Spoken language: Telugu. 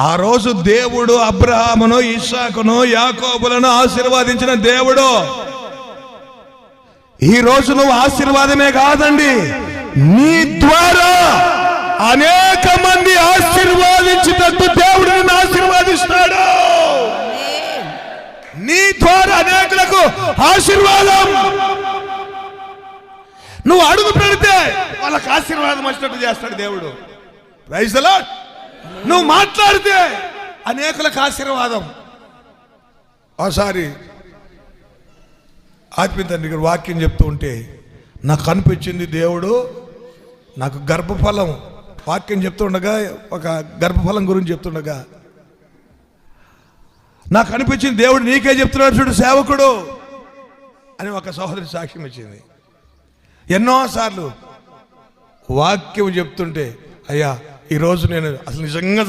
ఆ రోజు దేవుడు అబ్రహామును ఇషాకును యాకోబులను ఆశీర్వదించిన దేవుడు. ఈ రోజు నువ్వు ఆశీర్వాదమే కాదండి. నీ ద్వారా అనేక మంది ఆశీర్వాదించినట్టు దేవుడు నిన్ను ఆశీర్వాదిస్తాడు. నీ ద్వారా అనేకులకు ఆశీర్వాదం. నువ్వు అడుగు పెడితే వాళ్ళకి ఆశీర్వాదం వచ్చినట్టు చేస్తాడు దేవుడు. Praise. నువ్వు మాట్లాడితే అనేకులకు ఆశీర్వాదం. ఒకసారి ఆత్మీయ తండ్రి గారు వాక్యం చెప్తూ ఉంటే నాకు అనిపించింది దేవుడు నాకు గర్భఫలం. వాక్యం చెప్తుండగా ఒక గర్భఫలం గురించి చెప్తుండగా నాకు అనిపించింది దేవుడు నీకే చెప్తున్నాడు చూడు సేవకుడు అని ఒక సహోదరి సాక్ష్యం ఇచ్చింది. ఎన్నోసార్లు వాక్యం చెప్తుంటే అయ్యా ఈరోజు నేను అసలు నిజంగా